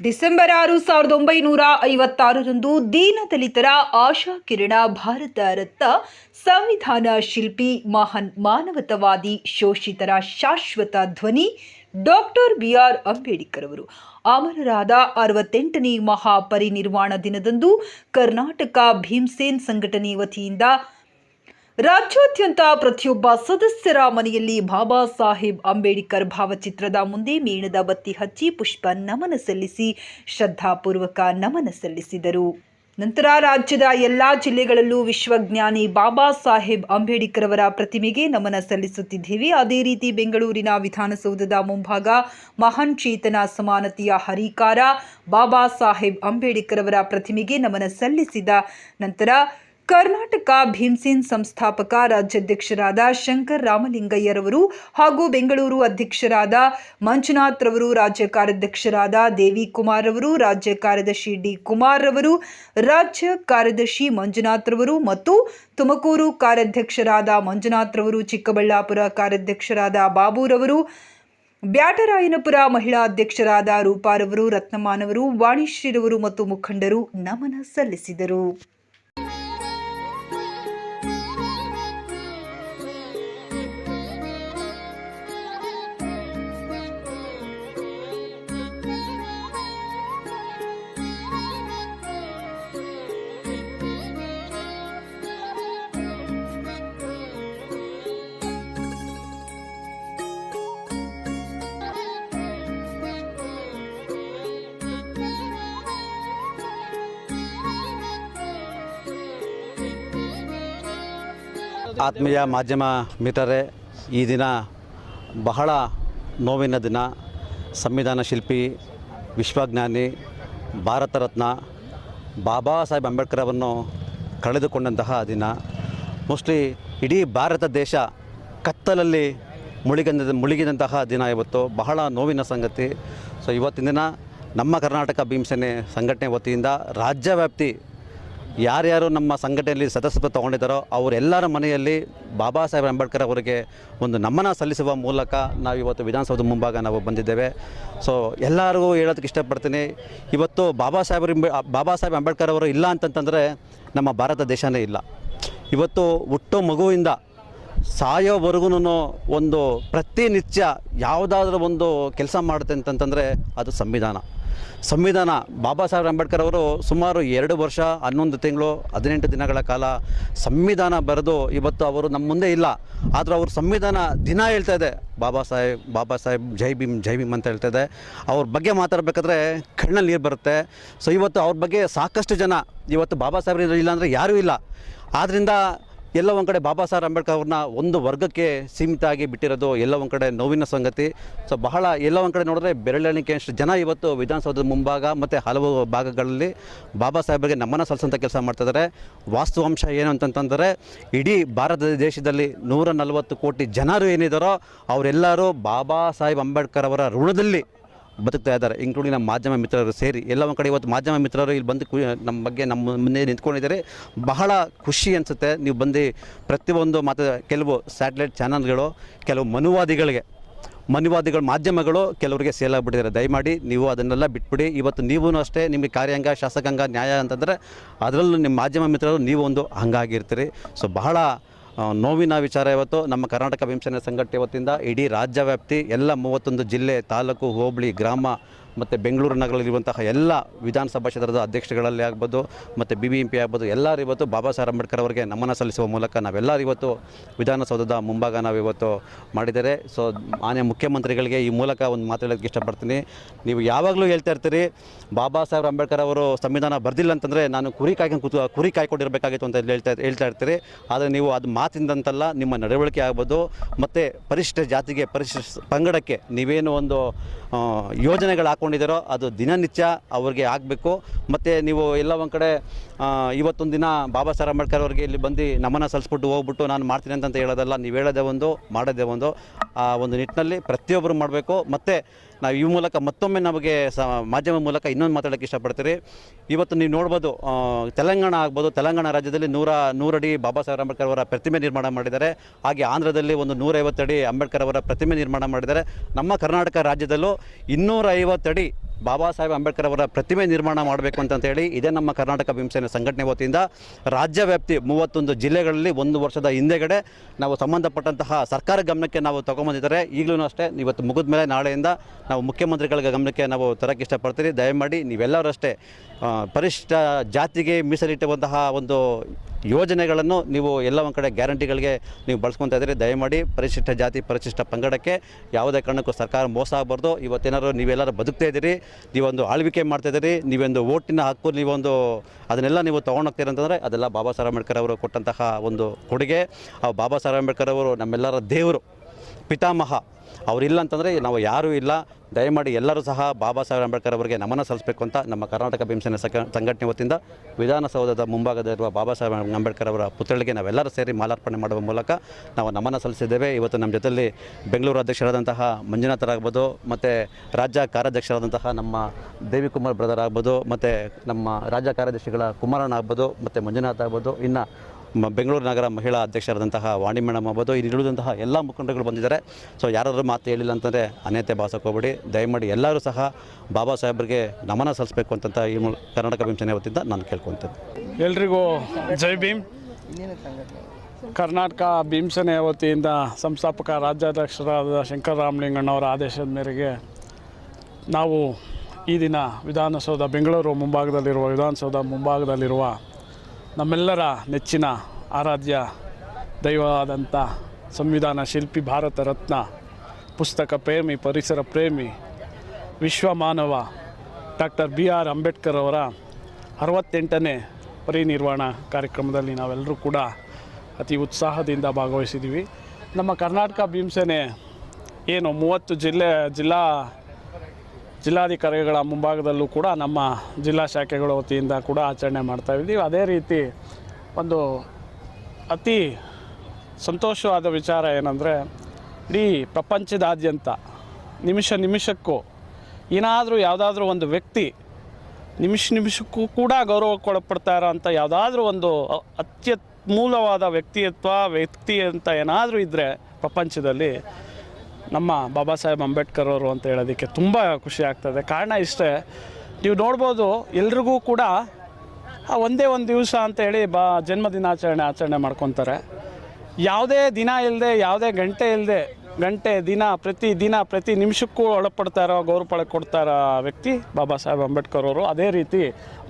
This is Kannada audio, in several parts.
ಡಿಸೆಂಬರ್ ಆರು ಸಾವಿರದ ಒಂಬೈನೂರ ಐವತ್ತಾರರಂದು ದೀನದಲಿತರ ಆಶಾ ಕಿರಣ ಭಾರತ ರತ್ನ ಸಂವಿಧಾನ ಶಿಲ್ಪಿ ಮಹಾನ್ ಮಾನವತವಾದಿ ಶೋಷಿತರ ಶಾಶ್ವತ ಧ್ವನಿ ಡಾಕ್ಟರ್ ಬಿಆರ್ ಅಂಬೇಡ್ಕರ್ ಅವರು. ಅಮರರಾದ ಅರವತ್ತೆಂಟನೇ ಮಹಾಪರಿನಿರ್ವಾಣ ದಿನದಂದು ಕರ್ನಾಟಕ ಭೀಮ್ಸೇನ್ ಸಂಘಟನೆ ವತಿಯಿಂದ ರಾಜ್ಯಾದ್ಯಂತ ಪ್ರತಿಯೊಬ್ಬ ಸದಸ್ಯರ ಮನೆಯಲ್ಲಿ ಬಾಬಾ ಸಾಹೇಬ್ ಅಂಬೇಡ್ಕರ್ ಭಾವಚಿತ್ರದ ಮುಂದೆ ಮೇಣದ ಬತ್ತಿ ಹಚ್ಚಿ ಪುಷ್ಪ ನಮನ ಸಲ್ಲಿಸಿ ಶ್ರದ್ಧಾಪೂರ್ವಕ ನಮನ ಸಲ್ಲಿಸಿದರು. ನಂತರ ರಾಜ್ಯದ ಎಲ್ಲಾ ಜಿಲ್ಲೆಗಳಲ್ಲೂ ವಿಶ್ವಜ್ಞಾನಿ ಬಾಬಾ ಸಾಹೇಬ್ ಅಂಬೇಡ್ಕರ್ ಅವರ ಪ್ರತಿಮೆಗೆ ನಮನ ಸಲ್ಲಿಸುತ್ತಿದ್ದೇವೆ. ಅದೇ ರೀತಿ ಬೆಂಗಳೂರಿನ ವಿಧಾನಸೌಧದ ಮುಂಭಾಗ ಮಹಾನ್ ಚೇತನ ಸಮಾನತೆಯ ಹರಿಕಾರ ಬಾಬಾ ಸಾಹೇಬ್ ಅಂಬೇಡ್ಕರ್ ಅವರ ಪ್ರತಿಮೆಗೆ ನಮನ ಸಲ್ಲಿಸಿದ ನಂತರ ಕರ್ನಾಟಕ ಭೀಮ್ಸೇನ್ ಸಂಸ್ಥಾಪಕ ರಾಜ್ಯಾಧ್ಯಕ್ಷರಾದ ಶಂಕರ್ ರಾಮಲಿಂಗಯ್ಯರವರು ಹಾಗೂ ಬೆಂಗಳೂರು ಅಧ್ಯಕ್ಷರಾದ ಮಂಜುನಾಥ್ ರವರು, ರಾಜ್ಯ ಕಾರ್ಯಾಧ್ಯಕ್ಷರಾದ ದೇವಿ ಕುಮಾರ್ ರವರು, ರಾಜ್ಯ ಕಾರ್ಯದರ್ಶಿ ಡಿ ಕುಮಾರ್ ರವರು, ರಾಜ್ಯ ಕಾರ್ಯದರ್ಶಿ ಮಂಜುನಾಥ್ ರವರು ಮತ್ತು ತುಮಕೂರು ಕಾರ್ಯಾಧ್ಯಕ್ಷರಾದ ಮಂಜುನಾಥ್ ರವರು, ಚಿಕ್ಕಬಳ್ಳಾಪುರ ಕಾರ್ಯಾಧ್ಯಕ್ಷರಾದ ಬಾಬುರವರು ಬ್ಯಾಟರಾಯನಪುರ ಮಹಿಳಾ ಅಧ್ಯಕ್ಷರಾದ ರೂಪಾರವರು ರತ್ನಮಾನವರು ವಾಣಿಶ್ರೀರವರು ಮತ್ತು ಮುಖಂಡರು ನಮನ ಸಲ್ಲಿಸಿದರು. ಆತ್ಮೀಯ ಮಾಧ್ಯಮ ಮಿತ್ರರೇ, ಈ ದಿನ ಬಹಳ ನೋವಿನ ದಿನ. ಸಂವಿಧಾನ ಶಿಲ್ಪಿ, ವಿಶ್ವಜ್ಞಾನಿ, ಭಾರತ ರತ್ನ, ಬಾಬಾ ಸಾಹೇಬ್ ಅಂಬೇಡ್ಕರ್ ಅವರನ್ನು ಕಳೆದುಕೊಂಡಂತಹ ದಿನ. ಮೋಸ್ಟ್ಲಿ ಇಡೀ ಭಾರತ ದೇಶ ಕತ್ತಲಲ್ಲಿ ಮುಳುಗಿದ, ಮುಳುಗಿದಂತಹ ದಿನ ಇವತ್ತು. ಬಹಳ ನೋವಿನ ಸಂಗತಿ. ಸೊ ಇವತ್ತಿನ ದಿನ ನಮ್ಮ ಕರ್ನಾಟಕ ಭೀಮಸೇನೆ ಸಂಘಟನೆ ವತಿಯಿಂದ ರಾಜ್ಯವ್ಯಾಪ್ತಿ ಯಾರ್ಯಾರು ನಮ್ಮ ಸಂಘಟನೆಯಲ್ಲಿ ಸದಸ್ಯತ್ವ ತೊಗೊಂಡಿದ್ದಾರೋ ಅವರೆಲ್ಲರ ಮನೆಯಲ್ಲಿ ಬಾಬಾ ಸಾಹೇಬ್ ಅಂಬೇಡ್ಕರ್ ಅವರಿಗೆ ಒಂದು ನಮನ ಸಲ್ಲಿಸುವ ಮೂಲಕ ನಾವು ಇವತ್ತು ವಿಧಾನಸೌಧ ಮುಂಭಾಗ ನಾವು ಬಂದಿದ್ದೇವೆ. ಸೊ ಎಲ್ಲರಿಗೂ ಹೇಳೋದಕ್ಕೆ ಇಷ್ಟಪಡ್ತೀನಿ. ಇವತ್ತು ಬಾಬಾ ಸಾಹೇಬ್ ಬಾಬಾ ಸಾಹೇಬ್ ಅಂಬೇಡ್ಕರ್ ಅವರು ಇಲ್ಲ ಅಂತಂತಂದರೆ ನಮ್ಮ ಭಾರತ ದೇಶನೇ ಇಲ್ಲ. ಇವತ್ತು ಹುಟ್ಟೋ ಮಗುವಿಂದ ಸಾಯೋವರೆಗೂ ಒಂದು ಪ್ರತಿನಿತ್ಯ ಯಾವುದಾದ್ರೂ ಒಂದು ಕೆಲಸ ಮಾಡುತ್ತೆ ಅಂತಂತಂದರೆ ಅದು ಸಂವಿಧಾನ. ಸಂವಿಧಾನ. ಬಾಬಾ ಸಾಹೇಬ್ ಅಂಬೇಡ್ಕರ್ ಅವರು ಸುಮಾರು ಎರಡು ವರ್ಷ, ಹನ್ನೊಂದು ತಿಂಗಳು, ಹದಿನೆಂಟು ದಿನಗಳ ಕಾಲ ಸಂವಿಧಾನ ಬರೆದು ಇವತ್ತು ಅವರು ನಮ್ಮ ಮುಂದೆ ಇಲ್ಲ. ಆದರೆ ಅವರು ಸಂವಿಧಾನ ದಿನ ಹೇಳ್ತಾ ಇದೆ. ಬಾಬಾ ಸಾಹೇಬ್ ಬಾಬಾ ಸಾಹೇಬ್, ಜೈ ಭೀಮ್ ಜೈ ಭೀಮ್ ಅಂತ ಹೇಳ್ತಾ ಇದೆ. ಅವ್ರ ಬಗ್ಗೆ ಮಾತಾಡಬೇಕಾದ್ರೆ ಕಣ್ಣಲ್ಲಿ ನೀರು ಬರುತ್ತೆ. ಸೊ ಇವತ್ತು ಅವ್ರ ಬಗ್ಗೆ ಸಾಕಷ್ಟು ಜನ ಇವತ್ತು ಬಾಬಾ ಸಾಹೇಬ್ರ ಇಲ್ಲ ಅಂದರೆ ಯಾರೂ ಇಲ್ಲ. ಆದ್ದರಿಂದ ಎಲ್ಲ ಒಂದು ಕಡೆ ಬಾಬಾ ಸಾಹೇಬ್ ಅಂಬೇಡ್ಕರ್ ಅವ್ರನ್ನ ಒಂದು ವರ್ಗಕ್ಕೆ ಸೀಮಿತ ಆಗಿ ಬಿಟ್ಟಿರೋದು ಎಲ್ಲ ಒಂದು ಕಡೆ ನೋವಿನ ಸಂಗತಿ. ಸೊ ಬಹಳ ಎಲ್ಲ ಒಂದು ಕಡೆ ನೋಡಿದ್ರೆ ಬೆರಳೆಣಿಕೆಯಷ್ಟು ಜನ ಇವತ್ತು ವಿಧಾನಸೌಧದ ಮುಂಭಾಗ ಮತ್ತು ಹಲವು ಭಾಗಗಳಲ್ಲಿ ಬಾಬಾ ಸಾಹೇಬರಿಗೆ ನಮನ ಸಲ್ಲಿಸೋಂಥ ಕೆಲಸ ಮಾಡ್ತಿದ್ದಾರೆ ವಾಸ್ತುವಂಶ ಏನು ಅಂತಂತಂದರೆ, ಇಡೀ ಭಾರತ ದೇಶದಲ್ಲಿ ನೂರ ನಲವತ್ತು ಕೋಟಿ ಜನರು ಏನಿದ್ದಾರೋ ಅವರೆಲ್ಲರೂ ಬಾಬಾ ಸಾಹೇಬ್ ಅಂಬೇಡ್ಕರ್ ಅವರ ಋಣದಲ್ಲಿ ಬದುಕ್ತಾ ಇದ್ದಾರೆ ಇನ್ಕ್ಲೂಡಿಂಗ್ ನಮ್ಮ ಮಾಧ್ಯಮ ಮಿತ್ರರು ಸೇರಿ. ಎಲ್ಲ ಒಂದು ಕಡೆ ಇವತ್ತು ಮಾಧ್ಯಮ ಮಿತ್ರರು ಇಲ್ಲಿ ಬಂದು ನಮ್ಮ ಬಗ್ಗೆ ನಮ್ಮ ಮುಂದೆ ನಿಂತ್ಕೊಂಡಿದ್ದಾರೆ. ಬಹಳ ಖುಷಿ ಅನಿಸುತ್ತೆ ನೀವು ಬಂದು ಪ್ರತಿಯೊಂದು ಮಾತು, ಕೆಲವು ಸ್ಯಾಟಲೈಟ್ ಚಾನಲ್ಗಳು ಕೆಲವು ಮನುವಾದಿಗಳಿಗೆ, ಮನುವಾದಿಗಳು ಮಾಧ್ಯಮಗಳು ಕೆಲವರಿಗೆ ಸೇಲ್ ಆಗಿಬಿಟ್ಟಿದ್ದಾರೆ. ದಯಮಾಡಿ ನೀವು ಅದನ್ನೆಲ್ಲ ಬಿಟ್ಬಿಡಿ. ಇವತ್ತು ನೀವೂ ಅಷ್ಟೇ ನಿಮಗೆ ಕಾರ್ಯಾಂಗ, ಶಾಸಕಾಂಗ, ನ್ಯಾಯ ಅಂತಂದರೆ, ಅದರಲ್ಲೂ ನಿಮ್ಮ ಮಾಧ್ಯಮ ಮಿತ್ರರು ನೀವು ಒಂದು ಹಂಗಾಗಿರ್ತೀರಿ. ಸೊ ಬಹಳ ನೋವಿನ ವಿಚಾರ ಇವತ್ತು. ನಮ್ಮ ಕರ್ನಾಟಕ ಭೀಮಸೇನೆ ಸಂಘಟನೆ ವತಿಯಿಂದ ಇಡೀ ರಾಜ್ಯ ವ್ಯಾಪ್ತಿ ಎಲ್ಲ ಮೂವತ್ತೊಂದು ಜಿಲ್ಲೆ, ತಾಲೂಕು, ಹೋಬಳಿ, ಗ್ರಾಮ ಮತ್ತು ಬೆಂಗಳೂರು ನಗರದಲ್ಲಿರುವಂತಹ ಎಲ್ಲ ವಿಧಾನಸಭಾ ಕ್ಷೇತ್ರದ ಅಧ್ಯಕ್ಷಗಳಲ್ಲಿ ಆಗ್ಬೋದು, ಮತ್ತು ಬಿ ಬಿ ಎಂ ಪಿ ಆಗ್ಬೋದು, ಎಲ್ಲರೂ ಇವತ್ತು ಬಾಬಾ ಸಾಹೇಬ್ ಅಂಬೇಡ್ಕರ್ ಅವರಿಗೆ ನಮನ ಸಲ್ಲಿಸುವ ಮೂಲಕ ನಾವೆಲ್ಲರೂ ಇವತ್ತು ವಿಧಾನಸೌಧದ ಮುಂಭಾಗ ನಾವು ಇವತ್ತು ಮಾಡಿದ್ದಾರೆ. ಸೊ ಮಾನ್ಯ ಮುಖ್ಯಮಂತ್ರಿಗಳಿಗೆ ಈ ಮೂಲಕ ಒಂದು ಮಾತಾಡೋದಕ್ಕೆ ಇಷ್ಟಪಡ್ತೀನಿ. ನೀವು ಯಾವಾಗಲೂ ಹೇಳ್ತಾ ಇರ್ತೀರಿ, ಬಾಬಾ ಸಾಹೇಬ್ ಅಂಬೇಡ್ಕರ್ ಅವರು ಸಂವಿಧಾನ ಬರ್ದಿಲ್ಲ ಅಂತಂದರೆ ನಾನು ಕುರಿ ಕಾಯ್ಕೊಂಡು ಕೂತು, ಕುರಿ ಕಾಯ್ಕೊಂಡಿರಬೇಕಾಗಿತ್ತು ಅಂತ ಹೇಳ್ತಾ ಹೇಳ್ತಾ ಇರ್ತೀರಿ. ಆದರೆ ನೀವು ಅದು ಮಾತಿಂದಂತಲ್ಲ ನಿಮ್ಮ ನಡವಳಿಕೆ ಆಗ್ಬೋದು, ಮತ್ತು ಪರಿಶಿಷ್ಟ ಜಾತಿಗೆ ಪರಿಶಿಷ್ಟ ಪಂಗಡಕ್ಕೆ ನೀವೇನು ಒಂದು ಯೋಜನೆಗಳು ಯೋಜನೆಗಳು ಹಾಕ್ಕೊಂಡಿದ್ದೀರೋ ಅದು ದಿನನಿತ್ಯ ಅವ್ರಿಗೆ ಆಗಬೇಕು. ಮತ್ತು ನೀವು ಎಲ್ಲ ಒಂದು ಕಡೆ ಇವತ್ತೊಂದು ದಿನ ಬಾಬಾ ಸಾಹೇಬ್ ಅಂಬೇಡ್ಕರ್ ಅವರಿಗೆ ಇಲ್ಲಿ ಬಂದು ನಮನ ಸಲ್ಲಿಸ್ಬಿಟ್ಟು ಹೋಗ್ಬಿಟ್ಟು ನಾನು ಮಾಡ್ತೀನಿ ಅಂತ ಹೇಳೋದಲ್ಲ, ನೀವು ಹೇಳೋದೇ ಒಂದು, ಮಾಡೋದೇ ಒಂದು, ಆ ಒಂದು ನಿಟ್ಟಿನಲ್ಲಿ ಪ್ರತಿಯೊಬ್ಬರು ಮಾಡಬೇಕು. ಮತ್ತು ನಾವು ಈ ಮೂಲಕ ಮತ್ತೊಮ್ಮೆ ನಮಗೆ ಸ ಮಾಧ್ಯಮ ಮೂಲಕ ಇನ್ನೊಂದು ಮಾತಾಡೋಕ್ಕೆ ಇಷ್ಟಪಡ್ತೀರಿ. ಇವತ್ತು ನೀವು ನೋಡ್ಬೋದು ತೆಲಂಗಾಣ ಆಗ್ಬೋದು, ತೆಲಂಗಾಣ ರಾಜ್ಯದಲ್ಲಿ ನೂರ, ನೂರಡಿ ಬಾಬಾ ಸಾಹೇಬ್ ಅಂಬೇಡ್ಕರ್ ಅವರ ಪ್ರತಿಮೆ ನಿರ್ಮಾಣ ಮಾಡಿದ್ದಾರೆ. ಹಾಗೆ ಆಂಧ್ರದಲ್ಲಿ ಒಂದು ನೂರೈವತ್ತಡಿ ಅಂಬೇಡ್ಕರ್ ಅವರ ಪ್ರತಿಮೆ ನಿರ್ಮಾಣ ಮಾಡಿದ್ದಾರೆ. ನಮ್ಮ ಕರ್ನಾಟಕ ರಾಜ್ಯದಲ್ಲೂ ಇನ್ನೂರ ಐವತ್ತಡಿ ಬಾಬಾ ಸಾಹೇಬ್ ಅಂಬೇಡ್ಕರ್ ಅವರ ಪ್ರತಿಮೆ ನಿರ್ಮಾಣ ಮಾಡಬೇಕು ಅಂತ ಹೇಳಿ ಇದೇ ನಮ್ಮ ಕರ್ನಾಟಕ ಭೀಮಸೇನೆ ಸಂಘಟನೆ ವತಿಯಿಂದ ರಾಜ್ಯ ವ್ಯಾಪ್ತಿ ಮೂವತ್ತೊಂದು ಜಿಲ್ಲೆಗಳಲ್ಲಿ ಒಂದು ವರ್ಷದ ಹಿಂದೆಗಡೆ ನಾವು ಸಂಬಂಧಪಟ್ಟಂತಹ ಸರ್ಕಾರ ಗಮನಕ್ಕೆ ನಾವು ತಗೊಂಬಂದಿದ್ದಾರೆ. ಈಗಲೂ ಅಷ್ಟೇ ಇವತ್ತು ಮುಗಿದ ಮೇಲೆ ನಾಳೆಯಿಂದ ನಾವು ಮುಖ್ಯಮಂತ್ರಿಗಳ ಗಮನಕ್ಕೆ ನಾವು ತರಕ್ಕೆ ಇಷ್ಟಪಡ್ತೀರಿ ದಯಮಾಡಿ ನೀವೆಲ್ಲರೂ ಅಷ್ಟೇ ಪರಿಷ್ಠ ಜಾತಿಗೆ ಮೀಸಲಿಟ್ಟುವಂತಹ ಒಂದು ಯೋಜನೆಗಳನ್ನು ನೀವು ಎಲ್ಲ ಒಂದು ಕಡೆ ಗ್ಯಾರಂಟಿಗಳಿಗೆ ನೀವು ಬಳಸ್ಕೊತಾ ಇದ್ದೀರಿ. ದಯಮಾಡಿ ಪರಿಶಿಷ್ಟ ಜಾತಿ ಪರಿಶಿಷ್ಟ ಪಂಗಡಕ್ಕೆ ಯಾವುದೇ ಕಾರಣಕ್ಕೂ ಸರ್ಕಾರ ಮೋಸ ಆಗಬಾರ್ದು. ಇವತ್ತೇನಾದ್ರು ನೀವೆಲ್ಲರೂ ಬದುಕ್ತಾ ಇದ್ದೀರಿ. ನೀವೊಂದು ಆಳ್ವಿಕೆ ಮಾಡ್ತಾ ಇದ್ದೀರಿ, ನೀವೊಂದು ಓಟಿನ ಹಕ್ಕು, ನೀವೊಂದು ಅದನ್ನೆಲ್ಲ ನೀವು ತೊಗೊಂಡೋಗ್ತೀರಿ ಅಂತಂದರೆ ಅದೆಲ್ಲ ಬಾಬಾ ಸಾಹೇಬ್ ಅಂಬೇಡ್ಕರ್ ಅವರು ಕೊಟ್ಟಂತಹ ಒಂದು ಕೊಡುಗೆ. ಆ ಬಾಬಾ ಸಾಹೇಬ್ ಅಂಬೇಡ್ಕರ್ ಅವರು ನಮ್ಮೆಲ್ಲರ ದೇವರು. ಪಿತಾಮಹ. ಅವರಿಲ್ಲ ಅಂತಂದರೆ ನಾವು ಯಾರೂ ಇಲ್ಲ. ದಯಮಾಡಿ ಎಲ್ಲರೂ ಸಹ ಬಾಬಾ ಸಾಹೇಬ್ ಅಂಬೇಡ್ಕರ್ ಅವರಿಗೆ ನಮನ ಸಲ್ಲಿಸಬೇಕು ಅಂತ ನಮ್ಮ ಕರ್ನಾಟಕ ಭೀಮಸೇನ ಸಂಘಟನೆ ವತಿಯಿಂದ ವಿಧಾನಸೌಧದ ಮುಂಭಾಗದಲ್ಲಿರುವ ಬಾಬಾ ಸಾಹೇಬ್ ಅಂಬೇಡ್ಕರ್ ಅವರ ಪುತ್ರಳಿಗೆ ನಾವೆಲ್ಲರೂ ಸೇರಿ ಮಾಲಾರ್ಪಣೆ ಮಾಡುವ ಮೂಲಕ ನಾವು ನಮನ ಸಲ್ಲಿಸಿದ್ದೇವೆ. ಇವತ್ತು ನಮ್ಮ ಜೊತೆಯಲ್ಲಿ ಬೆಂಗಳೂರು ಅಧ್ಯಕ್ಷರಾದಂತಹ ಮಂಜುನಾಥರಾಗ್ಬೋದು ಮತ್ತು ರಾಜ್ಯ ಕಾರ್ಯಾಧ್ಯಕ್ಷರಾದಂತಹ ನಮ್ಮ ದೇವಿಕುಮಾರ್ ಬ್ರದರ್ ಆಗ್ಬೋದು, ಮತ್ತು ನಮ್ಮ ರಾಜ್ಯ ಕಾರ್ಯದರ್ಶಿಗಳ ಕುಮಾರಣ್ಣ ಆಗ್ಬೋದು, ಮತ್ತು ಮಂಜುನಾಥ್ ಆಗ್ಬೋದು. ಇನ್ನು ಬೆಂಗಳೂರು ನಗರ ಮಹಿಳಾ ಅಧ್ಯಕ್ಷರಾದಂತಹ ವಾಣಿ ಮೇಡಮ್ ಆಗ್ಬೋದು ಇಲ್ಲಿ ಇಳಿದಂತಹ ಎಲ್ಲ ಮುಖಂಡಗಳು ಬಂದಿದ್ದಾರೆ. ಸೊ ಯಾರಾದರೂ ಮಾತು ಹೇಳಿಲ್ಲ ಅಂತಂದರೆ ಅನೇತೆ ಭಾಸಕ್ಕೆ ಹೋಗ್ಬೇಡಿ. ದಯಮಾಡಿ ಎಲ್ಲರೂ ಸಹ ಬಾಬಾ ಸಾಹೇಬರಿಗೆ ನಮನ ಸಲ್ಲಿಸಬೇಕು ಅಂತಂತ ಈ ಕರ್ನಾಟಕ ಭೀಮಸೇನೆ ವತಿಯಿಂದ ನಾನು ಕೇಳ್ಕೊತೇನೆ ಎಲ್ರಿಗೂ ಜೈ ಭೀಮ್. ಕರ್ನಾಟಕ ಭೀಮಸೇನೆ ವತಿಯಿಂದ ಸಂಸ್ಥಾಪಕ ರಾಜ್ಯಾಧ್ಯಕ್ಷರಾದ ಶಂಕರರಾಮಲಿಂಗಣ್ಣವರ ಆದೇಶದ ಮೇರೆಗೆ ನಾವು ಈ ದಿನ ವಿಧಾನಸೌಧ ಬೆಂಗಳೂರು ಮುಂಭಾಗದಲ್ಲಿರುವ ವಿಧಾನಸೌಧ ಮುಂಭಾಗದಲ್ಲಿರುವ ನಮ್ಮೆಲ್ಲರ ನೆಚ್ಚಿನ ಆರಾಧ್ಯ ದೈವವಾದಂಥ ಸಂವಿಧಾನ ಶಿಲ್ಪಿ ಭಾರತ ರತ್ನ, ಪುಸ್ತಕ ಪ್ರೇಮಿ, ಪರಿಸರ ಪ್ರೇಮಿ ವಿಶ್ವ ಮಾನವ ಡಾಕ್ಟರ್ ಬಿ ಆರ್ ಅಂಬೇಡ್ಕರ್ ಅವರ ಅರವತ್ತೆಂಟನೇ ಪರಿನಿರ್ವಾಣ ಕಾರ್ಯಕ್ರಮದಲ್ಲಿ ನಾವೆಲ್ಲರೂ ಕೂಡ ಅತಿ ಉತ್ಸಾಹದಿಂದ ಭಾಗವಹಿಸಿದ್ದೀವಿ. ನಮ್ಮ ಕರ್ನಾಟಕ ಭೀಮಸೇನೆ ಏನು ಮೂವತ್ತು ಜಿಲ್ಲೆ, ಜಿಲ್ಲಾ ಜಿಲ್ಲಾಧಿಕಾರಿಗಳ ಮುಂಭಾಗದಲ್ಲೂ ಕೂಡ ನಮ್ಮ ಜಿಲ್ಲಾ ಶಾಖೆಗಳ ವತಿಯಿಂದ ಕೂಡ ಆಚರಣೆ ಮಾಡ್ತಾ ಇದ್ದೀವಿ. ಅದೇ ರೀತಿ ಒಂದು ಅತಿ ಸಂತೋಷವಾದ ವಿಚಾರ ಏನಂದರೆ, ಇಡೀ ಪ್ರಪಂಚದಾದ್ಯಂತ ನಿಮಿಷ ನಿಮಿಷಕ್ಕೂ ಏನಾದರೂ ಯಾವುದಾದ್ರೂ ಒಂದು ವ್ಯಕ್ತಿ ನಿಮಿಷ ನಿಮಿಷಕ್ಕೂ ಕೂಡ ಗೌರವಕ್ಕೊಳಪಡ್ತಾ ಇರೋಂಥ ಯಾವುದಾದ್ರೂ ಒಂದು ಅತ್ಯಮೂಲವಾದ ವ್ಯಕ್ತಿತ್ವ ವ್ಯಕ್ತಿ ಅಂತ ಏನಾದರೂ ಇದ್ದರೆ ಪ್ರಪಂಚದಲ್ಲಿ ನಮ್ಮ ಬಾಬಾ ಸಾಹೇಬ್ ಅಂಬೇಡ್ಕರ್ ಅವರು ಅಂತ ಹೇಳೋದಕ್ಕೆ ತುಂಬ ಖುಷಿ ಆಗ್ತದೆ. ಕಾರಣ ಇಷ್ಟೇ, ನೀವು ನೋಡ್ಬೋದು ಎಲ್ರಿಗೂ ಕೂಡ ಒಂದೇ ಒಂದು ದಿವಸ ಅಂತೇಳಿ ಬಾ, ಜನ್ಮದಿನಾಚರಣೆ ಆಚರಣೆ ಮಾಡ್ಕೊತಾರೆ. ಯಾವುದೇ ದಿನ ಇಲ್ಲದೆ ಯಾವುದೇ ಗಂಟೆ ಇಲ್ಲದೆ ಗಂಟೆ, ದಿನ, ಪ್ರತಿ ದಿನ, ಪ್ರತಿ ನಿಮಿಷಕ್ಕೂ ಒಳಪಡ್ತಾ ಇರೋ ಗೌರವ ಕೊಡ್ತಾ ಇರೋ ವ್ಯಕ್ತಿ ಬಾಬಾ ಸಾಹೇಬ್ ಅಂಬೇಡ್ಕರ್ ಅವರು. ಅದೇ ರೀತಿ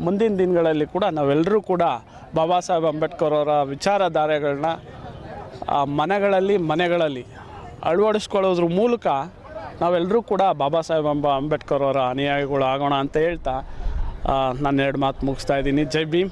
ಮುಂದಿನ ದಿನಗಳಲ್ಲಿ ಕೂಡ ನಾವೆಲ್ಲರೂ ಕೂಡ ಬಾಬಾ ಸಾಹೇಬ್ ಅಂಬೇಡ್ಕರ್ ಅವರ ವಿಚಾರಧಾರೆಗಳನ್ನ ಮನೆಗಳಲ್ಲಿ ಮನೆಗಳಲ್ಲಿ ಅಳವಡಿಸ್ಕೊಳ್ಳೋದ್ರ ಮೂಲಕ ನಾವೆಲ್ಲರೂ ಕೂಡ ಬಾಬಾ ಸಾಹೇಬ್ ಅಂಬ ಅಂಬೇಡ್ಕರ್ ಅವರ ಅನುಯಾಯಿಗಳು ಆಗೋಣ ಅಂತ ಹೇಳ್ತಾ ನಾನು ಎರಡು ಮಾತು ಮುಗಿಸ್ತಾ ಇದ್ದೀನಿ. ಜೈ ಭೀಮ್.